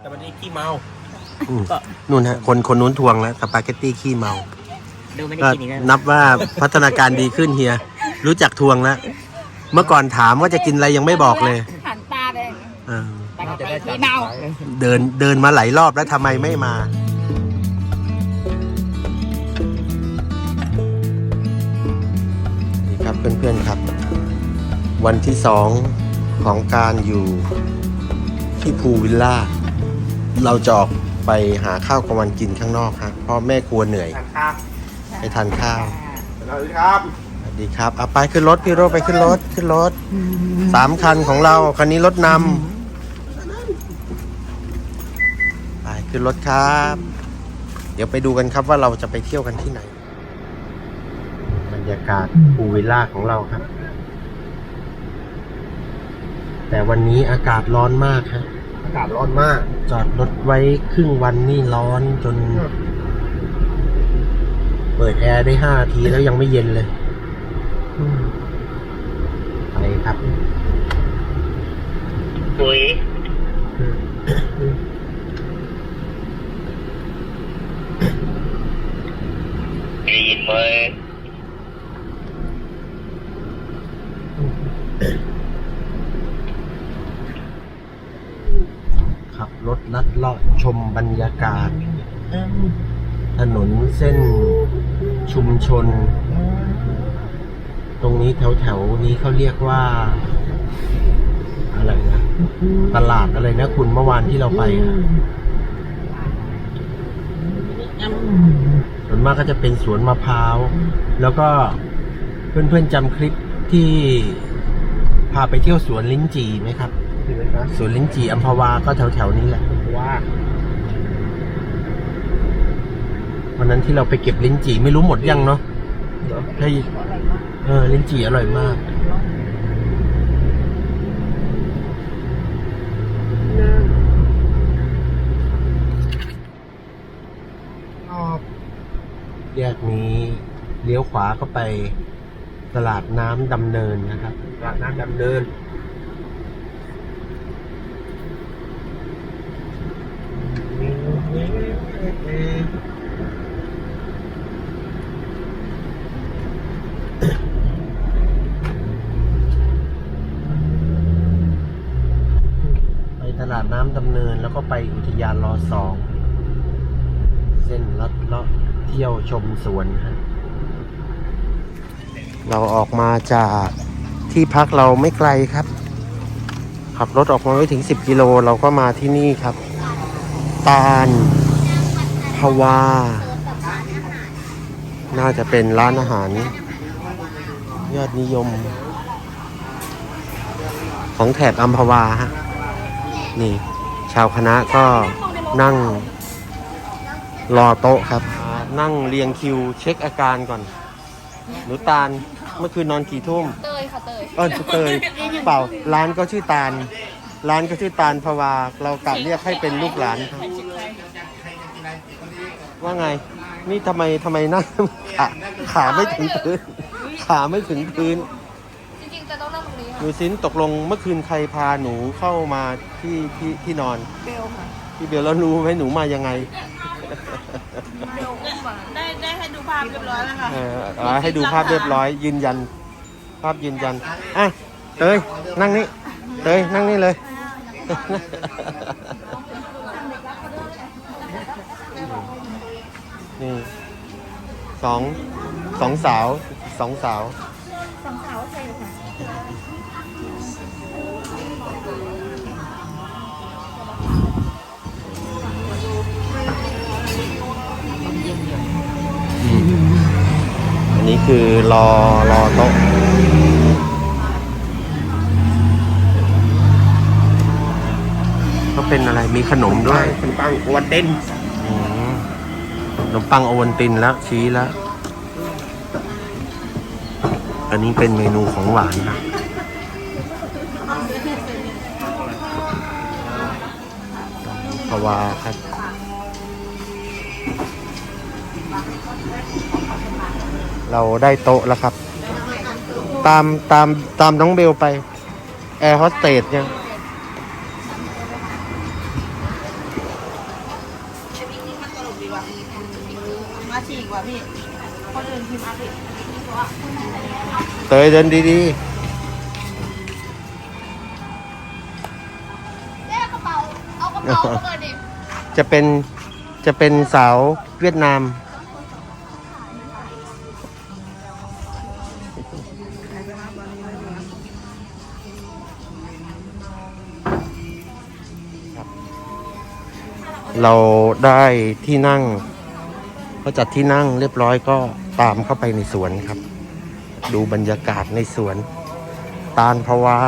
แต่วันนี้ขี้เมาอืมนู่นฮะคนคนนู้นทวงแล้วสปาเกตตี้ขี้เมา ดูไม่ได้ก็กินอีกแล้วนับว่าพัฒนาการดีขึ้นเฮีย รู้จักทวงแล้ว เมื่อก่อนถามว่าจะกินอะไรยังไม่บอกเลยหันตาไปเออปกติที่เมา เดินเดินมาหลายรอบแล้วทำไมไม่มา นี่ครับเพื่อนๆครับ วันที่สองของการอยู่ที่ภูวิลล่า เราจะออกไปหาข้าวกลางวันกินข้างนอกครับเพราะแม่กลัวเหนื่อยครับไปทานข้าวสวัสดีครับสวัสดีครับเอาไปขึ้นรถพี่โรถไปขึ้นรถขึ้นรถสามคันของเราคันนี้รถนำไปขึ้นรถครับ เดี๋ยวไปดูกันครับว่าเราจะไปเที่ยวกันที่ไหน บรรยากาศภูวิลล่าของเราครับ แต่วันนี้อากาศร้อนมากครับอากาศร้อนมาก จอดรถไว้ครึ่งวันนี่ร้อนจน เปิดแอร์ได้ห้าทีแล้วยังไม่เย็นเลยอืมไปครับปุ๋ยได้ยินไหม ขับ รถลัดเลาะชมบรรยากาศ ถนนเส้นชุมชน ตรงนี้แถวแถวๆนี้เขาเรียกว่า อะไรนะ ตลาดอะไรนะคุณเมื่อวานที่เราไปอะส่วนมากก็จะเป็นสวนมะพร้าว แล้วก็เพื่อนๆจำคลิปที่พาไปเที่ยวสวนลิ้นจี่ไหมครับ ถึงไหมครับสวนลิ้นจี่อัมพวาก็แถวแถวๆนี้แหละว่าวันนั้นที่เราไปเก็บลิ้นจี่ไม่รู้หมดยังเนาะให้เออลิ้นจี่อร่อยมากชอบแยกนี้เลี้ยวขวาก็ไปตลาดน้ำดำเนินนะครับร้านน้ำดำเนิน ไป ตลาดน้ำดำเนินแล้วก็ไปอุทยานรอสองเส้นลัดเลาะเที่ยวชมสวนฮะเราออกมาจากที่พักเราไม่ไกลครับ ขับรถออกมาไม่ถึง 10 กิโลเราก็มาที่นี่ครับ ตาล ภาวา น่าจะเป็นร้านอาหาร ยอดนิยม ของแถบอัมพวาฮะ นี่ ชาวคณะก็นั่ง รอโต๊ะครับอ่านั่งเรียงคิวเช็คอาการก่อน หนูตาล เมื่อคืนนอนกี่ทุ่ม เตยค่ะเตย เออเตย เปล่า ร้านก็ชื่อตาล ร้านก็ชื่อตาลภาวา เรากะเรียกให้เป็นลูกหลานครับ ว่าไง นี่ทำไมทำไมนั่งขาขาไม่ถึงพื้น ขาไม่ถึงพื้น จริงๆจะต้องนั่งตรงนี้หค่ะนูซินตกลงเมื่อคืนใครพาหนูเข้ามาที่ที่ที่นอน เบลค่ะพี่เบลแล้วรู้ไหมหนูมายังไง เบลอุ้มมาได้ได้ให้ดูภาพเรียบร้อยแล้วค่ะ เออเอาให้ดูภาพเรียบร้อย ยืนยัน ภาพยืนยัน อะเตยนั่งนี่เตยนั่งนี่เลย นี่สองสองสาวสองสาว สองสาวใช่ค่ะอันนี้คือรอรอโต๊ะก็เป็นอะไรมีขนมด้วยเป็นปังกวนเต้นอืมข นมปังโอวัลตินแล้วชี้แล้ว อันนี้เป็นเมนูของหวานนะภาวาครับเราได้โต๊ะแล้วครับ ตามตามตามน้องเบลไป แอร์โฮสเตสเนี่ย เตยเดินดีแม่กระเป๋า เอากระเป๋ามาก่อนดิๆ จะเป็นจะเป็นสาวเวียดนาม เราได้ที่นั่งเขาจัดที่นั่งเรียบร้อยก็ตามเข้าไปในสวนครับ ดูบรรยากาศในสวน ตาลพราะว่า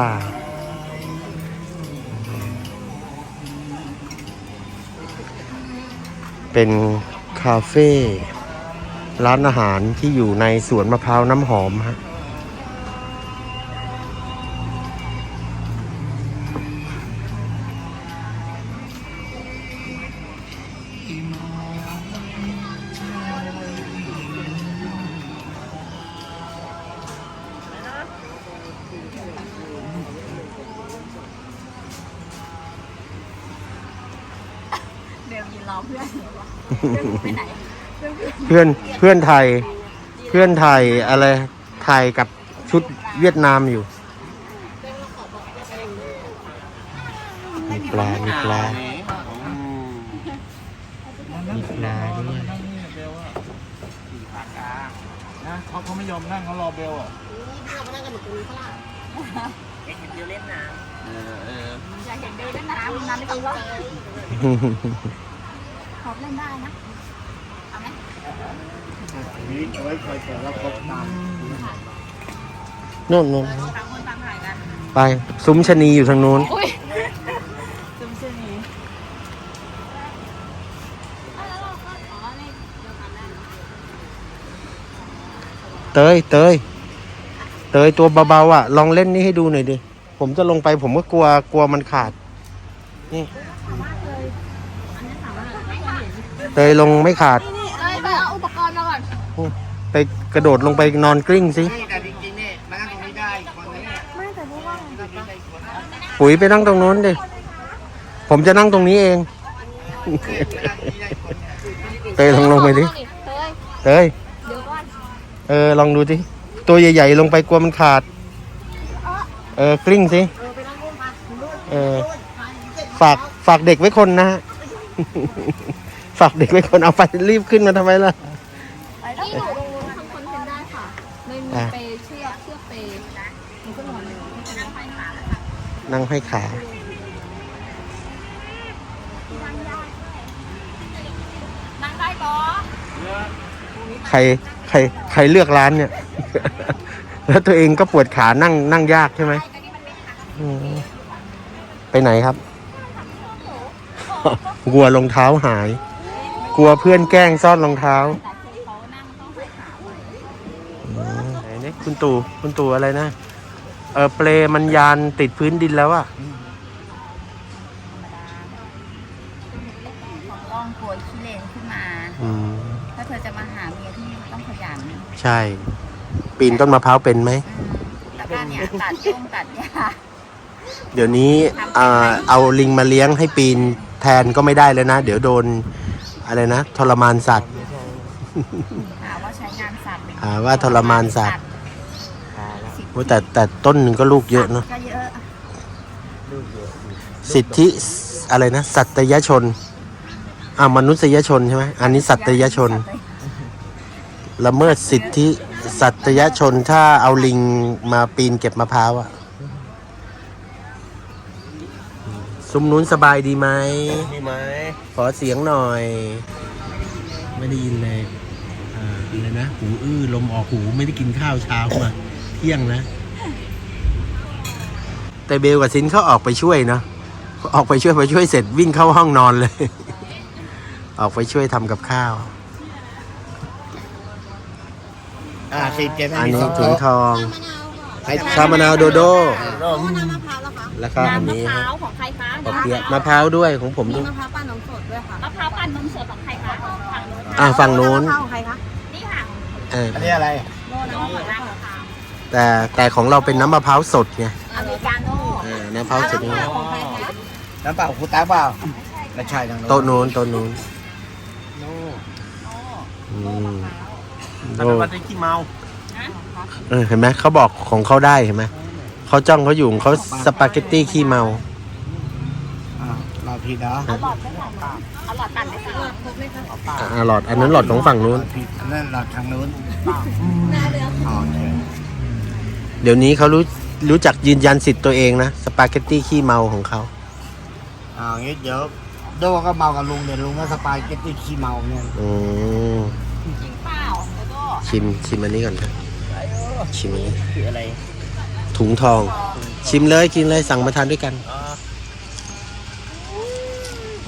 เป็นคาเฟ่ร้านอาหารที่อยู่ในสวนมะพร้าวน้ำหอมฮะ พื่อนเพื่อนไทย เพื่อนไทยอะไรไทยกับชุดเวียดนามอยู่มีปลา มีปลา มีปลาด้วยนะเขาเขาไม่ยอมนั่งเขารอเบลอะเด็กเดียวเล่นน้อยากเห็นเบลเล่นน้ำน้ำไม่ต้องรอขอบเล่นได้นะเอาไหม นี่เอาไว้คอยเปิดแล้วพบตามโน่นโน่นต่างคนต่างถ่ายกันไป ซุ้มชะนีอยู่ทางนู้น อุ้ยซึมชื่อนี้เตย เตย เตยตัวเบาๆอะ ลองเล่นนี่ให้ดูหน่อยดิ ผมจะลงไปผมก็กลัวกลัวมันขาด นี่เตยลงไม่ขาดเอ้ยไปเอาอุปกรณ์มาก่อน ไปกระโดดลงไปนอนกลิ้งสินี่แต่จริงๆเนี่ยมานั่งตรงนี้ได้คนนี้เนี่ยปุ๋ยไปนั่งตรงนู้นดิ ผมจะนั่งตรงนี้เอง เตยลองลงไปดิเฮ้ยเตยเดี๋ยวก่อนเออลองดูสิตัวใหญ่ๆลงไปกลัวมันขาด เออกลิ้งสิ เออฝากฝากเด็กไว้คนนะฮะ ฝากเด็กไว้คนเอาไปรีบขึ้นมาทำไมล่ะ นี่หนูลงนู้นทำคอนเทนต์ได้ค่ะไม่มีอะเปย์เชือกเชือกเปย์หนูก็นอนเลยนั่งให้ขานั่งได้ปอใครใครใครเลือกร้านเนี่ย แล้วตัวเองก็ปวดขานั่งนั่งยากใช่ไหมอืมไปไหนครับ กลัวรองเท้าหาย กลัวเพื่อนแกล้งซ่อนรองเท้า คุณตู่คุณตู่อะไรนะ เออเปลมันยานติดพื้นดินแล้วอะต้องกลัวขี้เลนขึ้นมา อืม ถ้าเธอจะมาหาเมียที่นี่ต้องขยันใช่ ปีนต้นมะพร้าวเป็นไหม แล้วก็เนี่ยตัดยุ่งตัดหญ้าเดี๋ยวนี้อ่าเอาลิงมาเลี้ยงให้ปีนแทนก็ไม่ได้แล้วนะ เดี๋ยวโดนอะไรนะทรมานสัตว์ หาว่าใช้งานสัตว์เป็นหาว่าทรมานสัตว์ โอ้แต่แต่ต้นหนึ่งก็ลูกเยอะเนาะก็เยอะสิทธิอะไรนะ สัตยชนอ่ามนุษยชนใช่ไหมอันนี้สัตยชน ละเมิดสิทธิสัตยชนถ้าเอาลิงมาปีนเก็บมะพร้าวอะซุ้มนู้นสบายดีไหม มีไหมขอเสียงหน่อย ไม่ได้ยินเลย อ่าอะไรนะ หูอื้อ ลมออกหู ไม่ได้กินข้าวเช้ามา เที่ยงนะ แต่เบลกับซินเขาออกไปช่วยเนาะออกไปช่วยไปช่วยเสร็จวิ่งเข้าห้องนอนเลย ออกไปช่วยทำกับข้าว อ่าสิเจ็ดอันนี้ถุงทองให้ชามะนาวโดโดร่มแล้วก็อันนี้มะพฮะร้าวของใครคะปอเปี๊ยะมะพร้าวด้วยของผมด้วยมะพร้าวปั่นนมสดด้วยค่ะมะพร้าวปั่นนมสดของใครคะฝั่งนู้นอ่าฝั่งนู้นของใครคะนี่ค่ะเอออันนี้อะไรโน่นน้ำมะพร้าวมะพร้าว แต่แต่ของเราเป็นน้ำมะพร้าวสดไงอเมริกาโน่เออน้ำมะพร้าวสดนี่ของใครคะน้ำเปล่าคูตาเปล่าไม่ใช่ทางโน้นโต๊ะนู้นโต๊ะนู้นอืมแต่โอ้ว่าได้ขี้เมาเออเห็นไหมเขาบอกของเขาได้เห็นไหมเขาจ้องเขาอยู่ของเขาสปาเกตตี้ขี้เมาอ่าเราผิดนะเอาหลอดไม่ตัดเอาหลอดตัดไหมคะครบไหมคะอ่าหลอดอันนั้นหลอดของฝั่งนู้นเราผิดอันนั้นเราทางนู้นหน้าเรืออ๋อโอเค เดี๋ยวนี้เขารู้รู้จักยืนยันสิทธิ์ตัวเองนะ สปาเกตตี้ขี้เมาของเขา อ่างี้เดี๋ยวโดก็เมากับลุงเดี๋ยวลุงก็สปายเก็ตตี้ขี้เมาเนี่ยอืมจริงเปล่าแล้วก็ชิมชิมอันนี้ก่อนครับชิมอันนี้คืออะไรถุงทอง ชิมเลยกินเลยสั่งมาทานด้วยกัน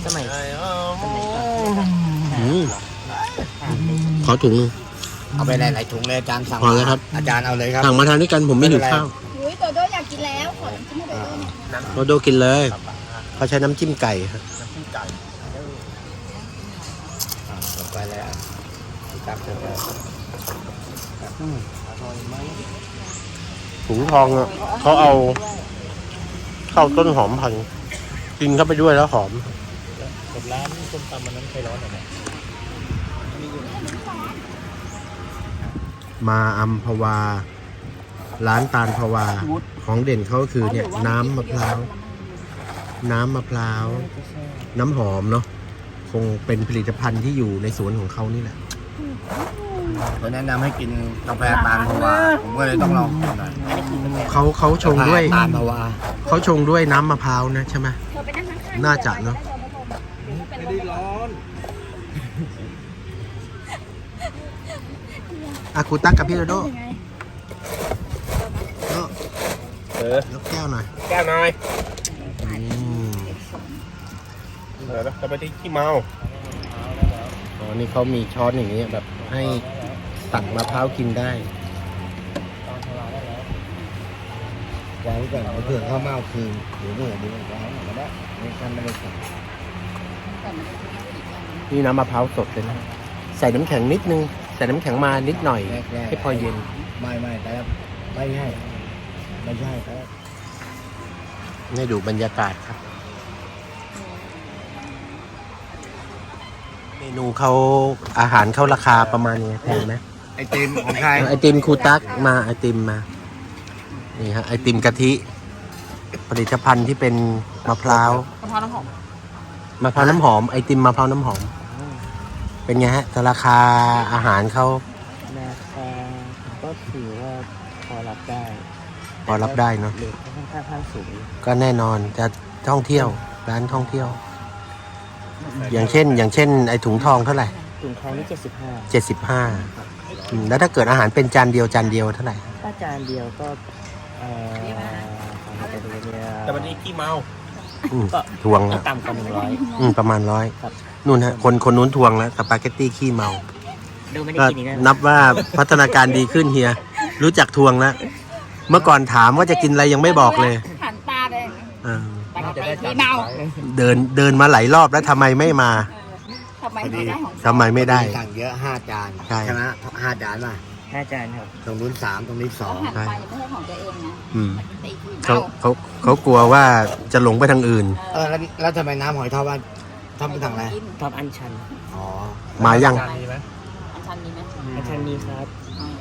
สมัยอืมขอถุงหนึ่ง เอาไปหลายๆถุงเลยอาจารย์สั่งพอแล้วครับ อาจารย์เอาเลยครับ สั่งมาทานด้วยกันผมไม่หิวข้าวอุ้ยโดโดอยากกินแล้ว ขอน้ำจิ้มให้โดโดหน่อยโดโดกินเลยเขาใช้น้ำจิ้มไก่ครับอ่าเอาไปแล้วครับเชิญเลยอืมอร่อยไหมถุงทองอะเขาเอาเข้าต้นหอมพันธุ์กินเข้าไปด้วยแล้วหอม กับร้านส้มตำมันนั้นใครร้อนหน่อยไหม มาอัมพวา ร้านตาลพวา ของเด่นเขาก็คือเนี่ยน้ำมะพร้าว น้ำมะพร้าว น้ำหอมเนาะ คงเป็นผลิตภัณฑ์ที่อยู่ในสวนของเขานี่แหละเขาแนะนำให้กินกาแฟตาลภาวา ผมก็เลยต้องลองกินหน่อยเขาเขาชงด้วยกาแฟตาลภาวาเขาชงด้วยน้ำมะพร้าวนะใช่ไหมเธอไปนั่งข้างๆน่าจะเนอะ อากูตักกับพี่โดโดยังไงโดเออ ยกแก้วหน่อยแก้วหน่อยอืมเออแล้วก็ไปที่ขี้เมาอ๋อนี่เขามีช้อนอย่างนี้แบบให้ตักมะพร้าวกินได้วางไว้ก่อนเผื่อเข้ามาเอาคืนหรือหนูดูวางก็ได้ไม่ทันไม่ได้สั่งนี่น้ำมะพร้าวสดเลยนะ ใส่น้ำแข็งนิดนึง ใส่น้ำแข็งมานิดหน่อย แรกๆ ให้พอเย็น ไม่ไม่แต่ไม่ใช่ไม่ใช่แต่ให้ดูบรรยากาศครับ เมนูเขาอาหารเขาราคาประมาณนี้แพงไหมไอติมของใครไอติมครูตักมาไอติมมา นี่ฮะไอติมกะทิ ผลิตภัณฑ์ที่เป็นมะพร้าวกระเพราน้ำหอมมะพร้าวน้ำหอมไอติมมะพร้าวน้ำหอม เป็นไงฮะแต่ราคาอาหารเขาราคาก็ถือว่าพอรับได้พอรับได้เนาะเรทค่อนข้างข้างสูงก็แน่นอนจะท่องเที่ยวร้านท่องเที่ยว อย่างเช่น อย่างเช่น ไอถุงทองเท่าไหร่ถุงทองนี่เจ็ดสิบห้าเจ็ดสิบห้าแล้วถ้าเกิดอาหารเป็นจานเดียวจานเดียวเท่าไหร่ถ้าจานเดียวก็เอ่อของเราจะดูเนี่ยแต่วันนี้ขี้เมาอืมทวงไม่แล้วต่ำกว่าหนึ่งร้อยอืมประมาณร้อยครับ นู่นฮะคนคนนู้นทวงแล้วสปาเกตตี้ขี้เมาดูไม่ได้ก็กินอีกแล้วนับว่าพัฒนาการดีขึ้นเฮีย รู้จักทวงแล้ว เมื่อก่อนถามว่าจะกินอะไรยังไม่บอกเลยหันตาไปเออปกติที่เมาเดินเดินมาหลายรอบแล้วทำไมไม่มาทำไมไม่ได้ของทำไมไม่ได้ สั่งเยอะห้าจานใช่ ไหมห้าจานป่ะห้าจานครับ ตรงนู้นสามตรงนี้สองหันไปไม่ใช่ของตัวเองนะอืมตีที่เขาเมาเขาเขากลัวว่าจะหลงไปทางอื่น เออแล้วแล้วทำไมน้ำหอยทอดว่า ทำเป็นสั่งอะไรกินทอดอันชัน อ๋อ มายังอันชันมีไหมอันชันมีครับ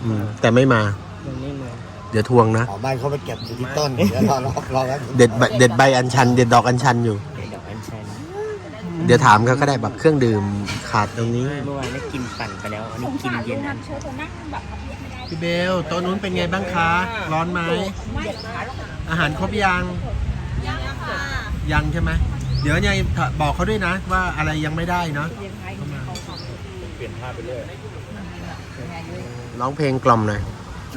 อืมแต่ไม่มา ยังไม่มาเดี๋ยวทวงนะ อ๋อบ้านเขาไปเก็บอยู่ที่ต้นเดี๋ยวรอรอรอแล้วเด็ดใบเด็ดใบอัญชัน เด็ดดอกอัญชันอยู่เดี๋ยวดอกอันชันเดี๋ยวถามเขาก็ได้แบบเครื่องดื่มขาดตรงนี้ เมื่อวานได้กินปั่นไปแล้วอันนี้กินเย็นอันเชิญเธอนั่งแบบพับเพียบไม่ได้พี่เบลโต๊ะนู้นเป็นไงบ้างคะ ร้อนไหม อาหารครบยัง ยังใช่ไหม เดี๋ยวยังบอกเขาด้วยนะ ว่าอะไรยังไม่ได้เนาะเปลี่ยนท่าไปเรื่อยร้องเพลงกล่อมหน่อย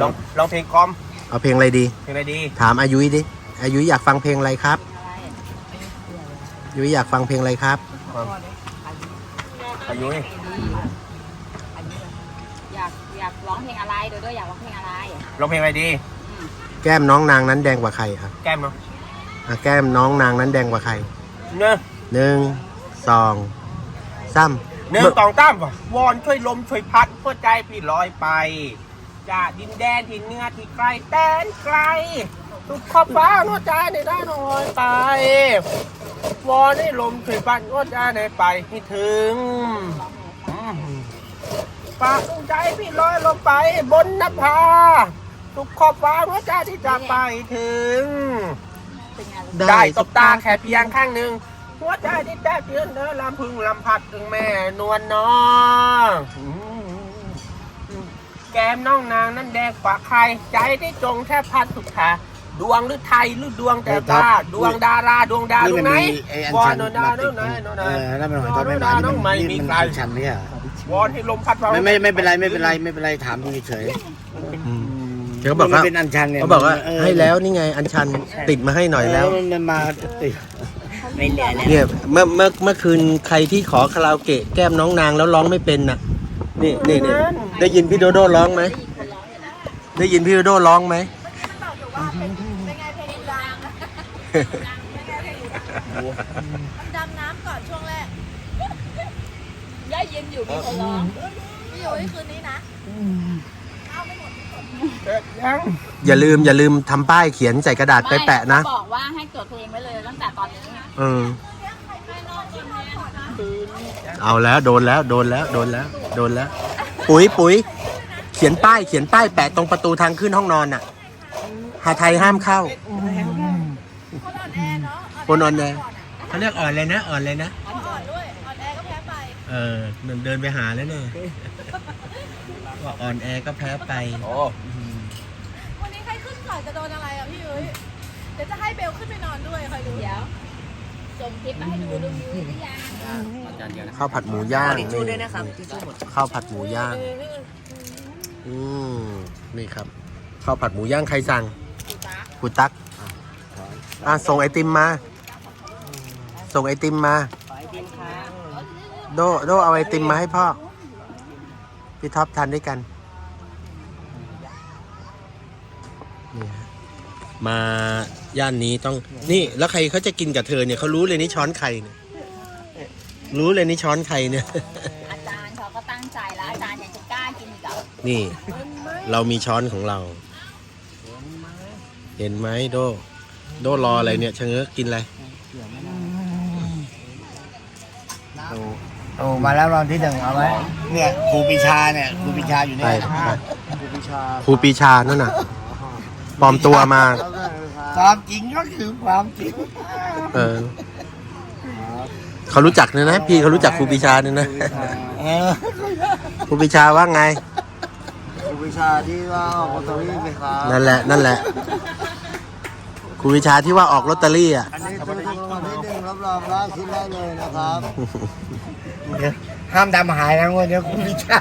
ลองลองเพลงกลอม เอาเพลงอะไรดี เพลงอะไรดี ถามอายุยดิ อายุยอยากฟังเพลงอะไรครับอายุยอยากฟังเพลงอะไรครับ อายุอยากอยากร้องเพลงอะไรโดโดอยากร้องเพลงอะไรลองเพลงอะไรดี แก้มน้องนางนั้นแดงกว่าใครครับ แก้มเนาะอะแก้มน้องนางนั้นแดงกว่าใคร เนื้อหนึ่งสองสามหนึ่งสองสามว่ะวอนช่วยลมช่วยพัดหัวใจพี่ลอยไป จากดินแดนที่เหนื้อที่ไกลแดนไกลทุกขอบฟ้าหัวใจในด้านลอยไป วอนให้ลมช่วยพัดหัวใจในไปให้ถึงอืมฝากดวงใจพี่ลอยลงไปบนนภาทุกขอบฟ้าหัวใจที่จะไปถึง เป็นไงได้ ตบตาแค่เพียงข้างหนึ่งหัวใจที่แทบเยือนเธอลำพึงลำพัดถึงแม่นวลน้องแก้มน้องนางนั้นแดงกว่าใคร ใจที่จงแทบพัดสุดขาดวงหรือไทยหรือดวงแต่ตาดวงดาราดวงดาวดวงไหนไอ้อันวอชันนโนนาโนนาโนเอนาอนั่นมันหอยทอดไม่มานี่มันไม่นี่มีมันใครอันชันเนี่ยวอนให้ลมพัดเราไม่ไม่ไม่เป็นไรไม่เป็นไรไม่เป็นไรถามดูเฉย เขาบอกมันว่าเป็นอันชันเนี่ยเขาบอกว่าเออให้แล้วนี่ไงอัญชันติดมาให้หน่อยแล้วเมันมาติดไม่เหลือแล้วเนี่ยเมื่อเมื่อเมื่อคืนใครที่ขอคาราโอเกะแก้มน้องนางแล้วร้องไม่เป็นน่ะ นี่นี่นี่ได้ยินพี่โดโดร้องไหมได้ยินพี่โดโดร้องไหมดำน้ำก่อนช่วงแรกย่าเย็นอยู่มีคนร้องพี่อยู่ที่คืนนี้นะยัง อย่าลืมอย่าลืมทำป้ายเขียนใส่กระดาษไปแปะนะไม่บอกว่าให้จดเพลงไว้เลยตั้งแต่ตอนนี้เออ เอาแล้วโดนแล้วโดนแล้วโดนแล้วโดนแล้ว ปุ๋ยปุ๋ยเขียนป้ายเขียนป้ายแปะตรงประตูทางขึ้นห้องนอนน่ะ หาไทยห้ามเข้าคนอ่อนแอเขาเรียกอ่อนเลยนะ อ่อนเลยนะ อ่อนด้วย อ่อนแอก็แพ้ไป เออเดินไปหาแล้วเนี่ย ว่าอ่อนแอก็แพ้ไปโอ้วันนี้ใครขึ้นก่อนจะโดนอะไรอะพี่ยุ้ยเดี๋ยวจะให้เบลขึ้นไปนอนด้วยคอยดูเดี๋ยวส่งคลิปมาให้ดูดูวิวหรือยังข้าวผัดหมูย่างนี่ข้าวผัดหมูย่าง อืมนี่ครับข้าวผัดหมูย่างใครสั่งกูตักอะส่งไอติมมา ส่งไอติมมา โดโดเอาไอติมมาให้พ่อ พี่ท็อปทานด้วยกันนี่ฮะมาย่านนี้ต้องนี่แล้วใครเขาจะกินกับเธอเนี่ยเขารู้เลยนี่ช้อนใครเนี่ยรู้เลยนี่ช้อนใครเนี่ย อาจารย์เขาก็ตั้งใจแล้วอาจารย์ยังจะกล้ากินอีกเหรอนี่ เรามีช้อนของเรา เห็นไหมโด โดรออะไรเนี่ยชะเง้อกินอะไร โอ้มาแล้วรอนที่หนึ่งเอาไหมเนี่ยครูปีชาเนี่ยครูปีชาอยู่ไปเนี่ยไปครูปีชานั่นน่ะปลอมตัวมา ความจริงก็คือความจริงเออเขารู้จักเนี่ยนะ พี่เขารู้จักครูปีชาเนี่ยนะเออครูปีชาว่าไง ครูปีชาที่ว่าออกลอตเตอรี่ไปครับนั่นแหละ นั่นแหละครูปีชาที่ว่าออกลอตเตอรี่อะ อันนี้คือรางวัลที่หนึ่งรับรองได้คิดได้เลยนะครับ ห้ามดำหายนะวันนี้ครูปีชา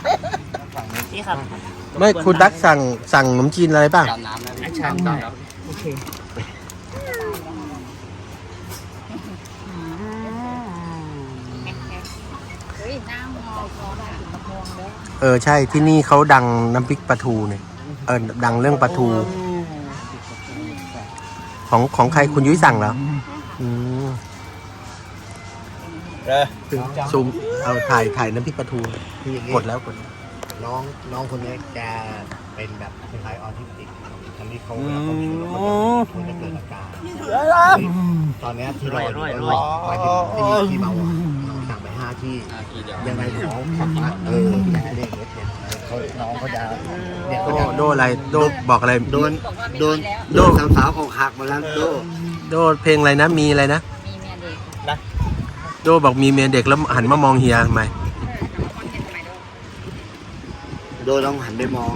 ไม่คุณดักสั่งสั่งขนมจีนอะไรป่ะชันได้เฮ้ยหน้ามองมองมาถึงกระโปรงเลยเออใช่ที่นี่เขาดังน้ำพริกปลาทูเนี่ยเออดังเรื่องปลาทู ของของใครคุณยุ้ยสั่งเหรออืม เออซูมเอาถ่ายถ่ายน้ำพริกปลาทูคืออย่างนี้กดแล้วกดแล้วน้องน้องคนนี้แกเป็นแบบคล้ายๆออทิสติกทำที่เขาเวลาเขามีแล้วเขาจะเขาจะเกิดอาการตอนเนี้ยที่รออยู่ก็หมายถึงที่ที่เบาอะสั่งไปห้าที่ ยังไงหมอขับมาเออแกเด็กเด็กเขาน้องเขาจะเนี่ยโดเขาจะโดอะไรโดบอกอะไรโดนโดนโดโดนนสาวๆอกหักมาแล้วโดนโดเพลงอะไรนะมีอะไรนะมีเมียเด็ก โดบอกมีเมียเด็กแล้วหันมามองเฮียทำไมโดนลองหันไปมอง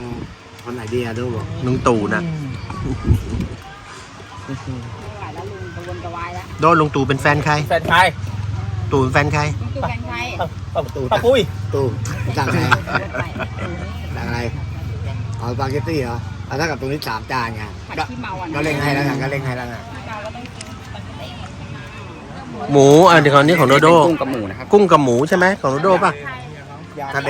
คนไหนดีอะโดบอกลุงตู่นะไม่ไหวแล้วลุงกระวนกระวายแล้วโดลุงตู่เป็นแฟนใคร แฟนไทยตู่เป็นแฟนใครลุงตู่แฟนใครป้าป้าปุ้ยตู้สั่งอะไรไปสั่งอะไรเอาสปาเกตตี้เหรอเอาถ้ากับตรงนี้สามจานไงผัดก็ขี้เมาอะก็เล่งให้แล้วกันก็เล่งให้แล้วกัน เราก็ต้องกินปกติ หมูอันนี้ของนี้ของโดโดกุ้งกับหมูนะครับกุ้งกับหมูใช่ไหมของโดโดป่ะทะเล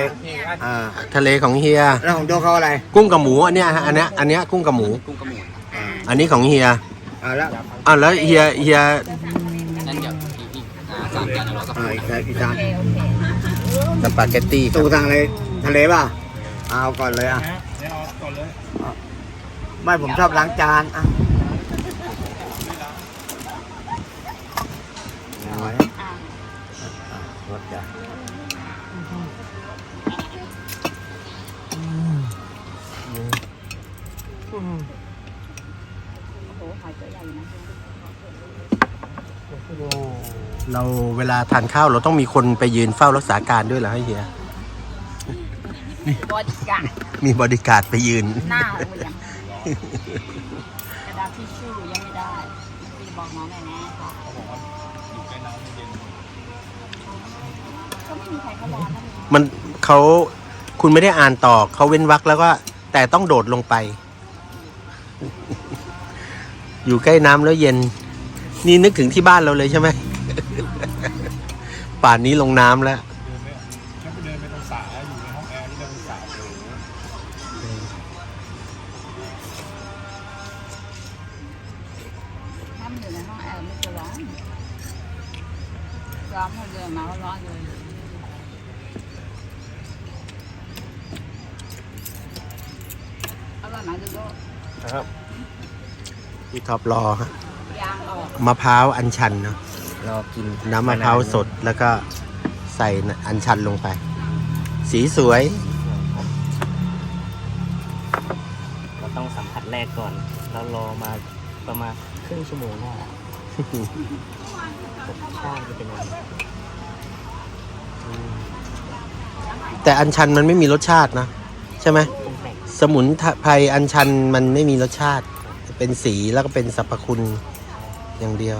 อ่าทะเลของเฮีย แล้วของโดเขาอะไร กุ้งกับหมูอันเนี้ยฮะอันเนี้ยอันเนี้ยกุ้งกับหมู กุ้งกับหมูอ่าอันนี้ของเฮียเอาแล้วอะแล้วเฮียเฮียนั่นเดี๋ยวอีกอีกอ่าสามจานแล้วเราก็อ่าอีกอีกจานโอเคโอเคสปาเกตตี้ครัตู้บสั่งอะไรทะเลป่ะเอาก่อนเลยอะไม่ผมชอบล้างจานอะ เราเวลาทานข้าวเราต้องมีคนไปยืนเฝ้ารักษาการด้วยเหรอให้เฮีย บอดี้การ์ดมีบริการดไปยืน หน้าเหวี่ยงกระดาษทิชชู่ยังไม่ได้พี่บอกน้องหน่อยนะคะก็ไม่มีใครเขาร้อนนะมันเขาคุณไม่ได้อ่านต่อเขาเว้นวรรคแล้วก็ แต่ต้องโดดลงไป อยู่ใกล้น้ำแล้วเย็น นี่นึกถึงที่บ้านเราเลยใช่ไหม ป่านนี้ลงน้ำแล้วถ้ามันอยู่ในห้องแอร์ไม่จะร้อนร้อนพอเดินมาก็ร้อนเลยอร่อยไหมดูดูพี่ท็อปรอฮะยางออกมะพร้าวอัญชันเนาะ รอกินน้ำมะพร้าวสดแล้วก็ใส่อัญชันลงไป สีสวย เราต้องสัมผัสแรกก่อน เรารอมาประมาณครึ่งชั่วโมงได้รสชาติจะเป็นยังไงแต่อัญชันมันไม่มีรสชาตินะ ใช่ไหมปรุงแต่งสมุนไพรอัญชันมันไม่มีรสชาติ เป็นสีแล้วก็เป็นสรรพคุณอย่างเดียว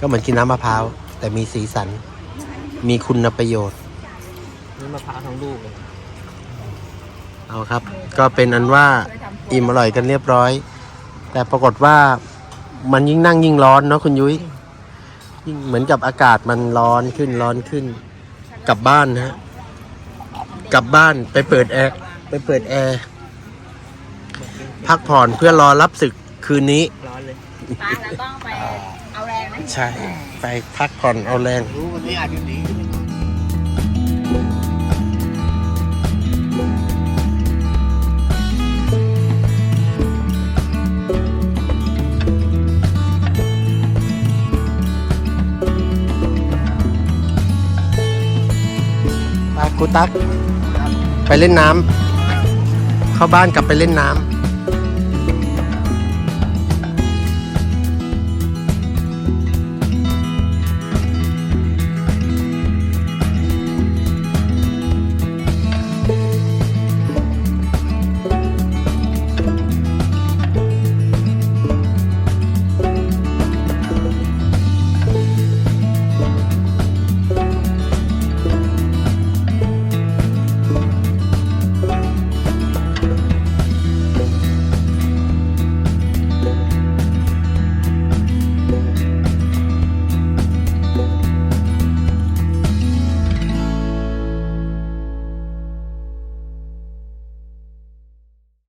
ก็เหมือนกินน้ำมะพร้าว แต่มีสีสัน มีคุณประโยชน์ นี่มะพร้าวทั้งลูกเลยเอาครับ ก็เป็นอันว่าอิ่มอร่อยกันเรียบร้อย แต่ปรากฏว่ามันยิ่งนั่งยิ่งร้อนเนาะคุณยุ้ยยิ่งเหมือนกับอากาศมันร้อนขึ้นร้อนขึ้น กลับบ้านนะฮะกลับบ้านไปเปิดแอร์ไปเปิดแอร์พักผ่อนเพื่อรอรับศึกคืนนี้ ร้อนเลยตาเราต้องไปเอาแรงนะ ใช่ ไปพักผ่อนเอาแรง รู้วันนี้อาจจะดีไปกูตัก ไปเล่นน้ำเข้าบ้านกลับไปเล่นน้ำ